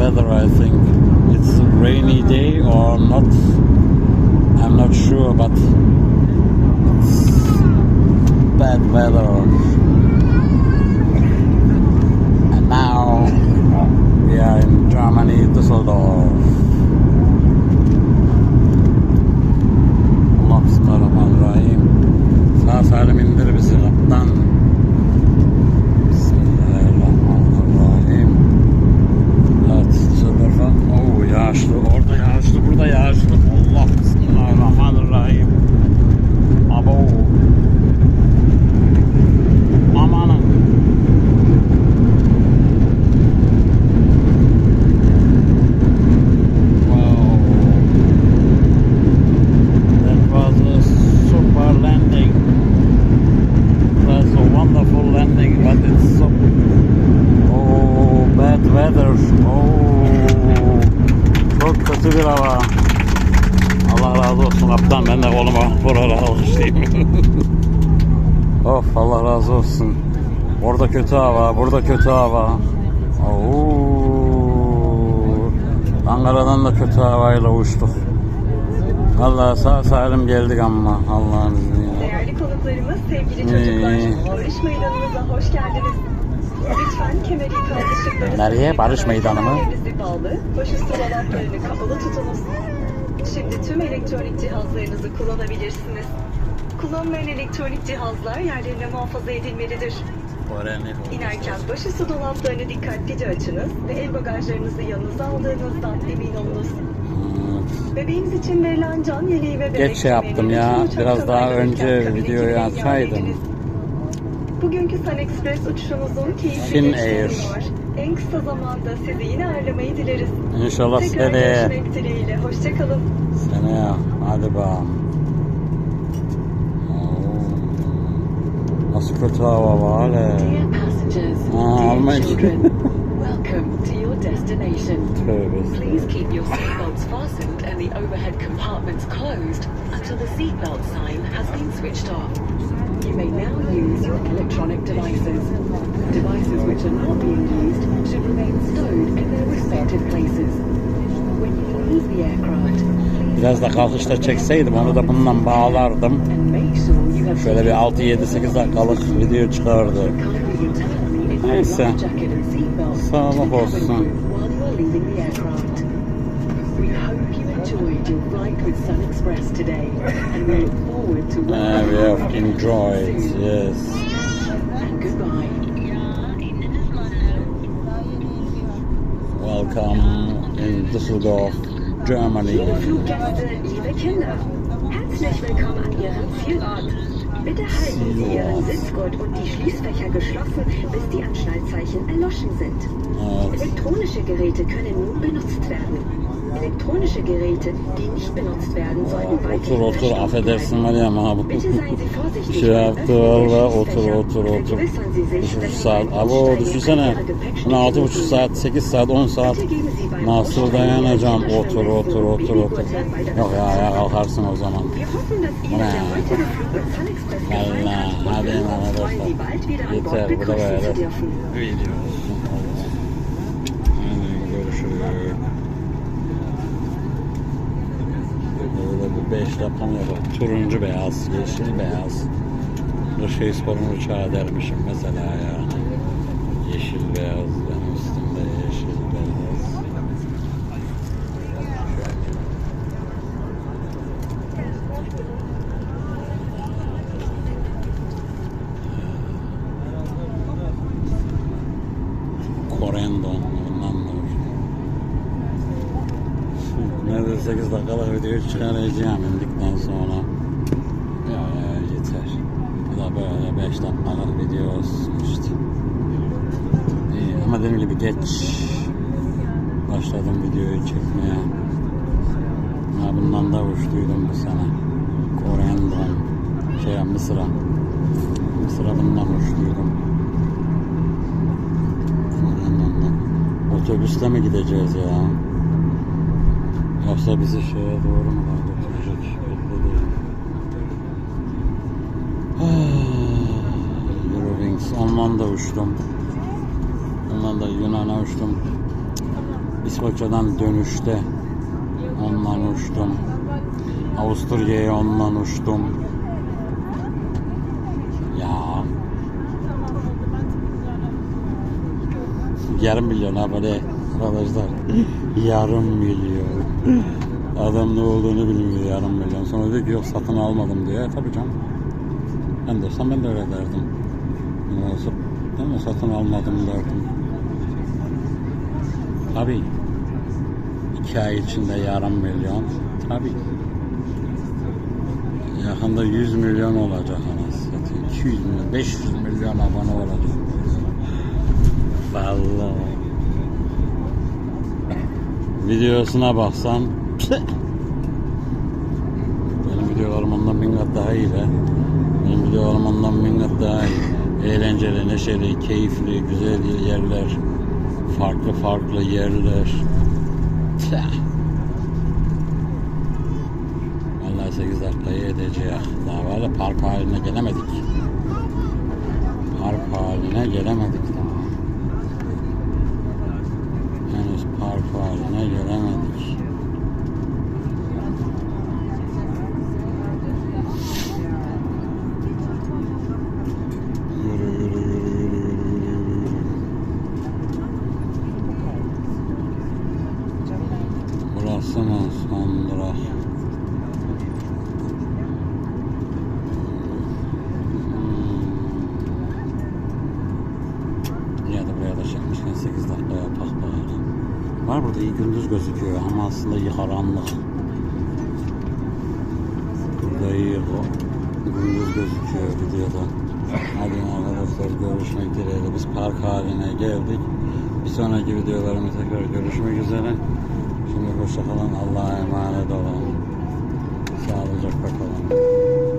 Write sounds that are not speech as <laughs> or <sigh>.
weather, I think. It's a rainy day or not. I'm not sure, but bad weather. And now we are in Germany, Düsseldorf. Razı olsun kaptan. Ben de koluma buralara alkışlayayım. <laughs> of Allah razı olsun. Orada kötü hava, burada kötü hava. Oo. Ankara'dan da kötü havayla uçtuk. Allah sağ salim geldik ama Allah'ın izniyle. Değerli konuklarımız, sevgili çocuklar. Barış Meydanımıza hoş geldiniz. Lütfen kemer ikaz ışıkları Nereye? Barış Meydanı mı? Bağlı, başüstü dolaplarını kapalı tutunuz. Şimdi tüm elektronik cihazlarınızı kullanabilirsiniz. Kullanmayan elektronik cihazlar yerlerine muhafaza edilmelidir. İnerken başüstü dolaplarını dikkatlice açınız ve el bagajlarınızı yanınıza aldığınızdan emin olunuz. Bebeğiniz için verilen can yeleği ve bebek Geç şey yaptım ya. Biraz daha önce videoyu açsaydım. Bugünkü Sun Express uçuşunuzun keyifli Fin Air. diliyor. En kısa zamanda sizi yine ağırlamayı dileriz. İnşallah Tekrar seneye. görüşmek dileğiyle. Hoşçakalın. Seneye. Hadi bakalım. Nasıl kötü hava var hele. Dear passengers, dear Almighty. children, <laughs> welcome to your destination. Tövbe Please keep your seatbelts fastened and the overhead compartments closed until the seatbelt sign has been switched off. You may now use your electronic devices. Devices which are not being used should remain stowed in their respective places. When you leave the aircraft, Biraz da kalkışta çekseydim onu da bundan bağlardım. Şöyle bir 6-7-8 dakikalık video çıkardı. Neyse. Sağlık olsun. We enjoyed your flight with Sun Express today and we look forward to welcoming we you have enjoyed, soon. yes. And goodbye. Welcome in Düsseldorf, Germany. Liebe Fluggäste, liebe Kinder, herzlich willkommen an Ihrem Zielort. Bitte halten Sie Ihren Sitzgurt und die Schließfächer geschlossen, bis die Anschnallzeichen erloschen sind. Evet. Elektronische Geräte können nun benutzt werden. Elektronische Geräte, die nicht benutzt werden, sollten Otur otur affedersin. Meryem abi. Bitte seien Sie vorsichtig. Şey yaptı valla otur otur otur. Vergewissern Sie sich, Üç dass Sie saat. beim Abo düşünsene. Buçuk suchen. saat, sekiz saat, on saat nasıl dayanacağım? Otur otur otur otur. Yok ya ya kalkarsın o zaman. Gefallen Valla hadi wieder an Yeter bu da böyle görüşürüz. Böyle bir beş dakika mı yapalım? Turuncu beyaz, yeşil beyaz. Dış sporun uçağı dermişim mesela yani. Yeşil beyaz, ben üstünde yeşil beyaz. Korendon, ondan da Nerede 8 dakikalık video çıkaracağım indikten sonra. Ya, ya yeter. Bu da böyle 5 dakikalık video olsun işte. İyi, ama dediğim gibi geç başladım videoyu çekmeye. Ha, bundan da uçtuydum bu sene. Korendon, şey Mısır'a. Mısır'a bundan uçtuydum. Korendon'dan. Otobüste mi gideceğiz ya? Yoksa bizi şeye doğru mu götürecek belli değil. Ah, Eurowings ondan da uçtum. Ondan da Yunan'a uçtum. İskoçya'dan dönüşte ondan uçtum. Avusturya'ya ondan uçtum. Ya yarım milyon abone arkadaşlar. yarım milyon. Adam ne olduğunu bilmiyor yarım milyon. Sonra diyor ki yok satın almadım diye. E, tabii canım. Ben de olsam ben de öyle derdim. Olsa değil mi? Satın almadım derdim. Tabii. İki ay içinde yarım milyon. Tabii. Yakında 100 milyon olacak anasını satayım. 200 milyon, 500 milyon abone olacak. Vallahi. Videosuna baksan benim videolarım ondan bin kat daha iyi be. Benim videolarım ondan bin kat daha iyi. Eğlenceli, neşeli, keyifli, güzel yerler. Farklı farklı yerler. Vallahi 8 dakikayı edeceğiz. Daha var park haline gelemedik. Park haline gelemedik daha. Henüz park var burada iyi gündüz gözüküyor ama aslında iyi karanlık. Burada iyi o. Gündüz gözüküyor videoda. Hadi arkadaşlar görüşmek dileğiyle biz park haline geldik. Bir sonraki videolarımı tekrar görüşmek üzere. Şimdi hoşçakalın. Allah'a emanet olun. Sağlıcakla kalın.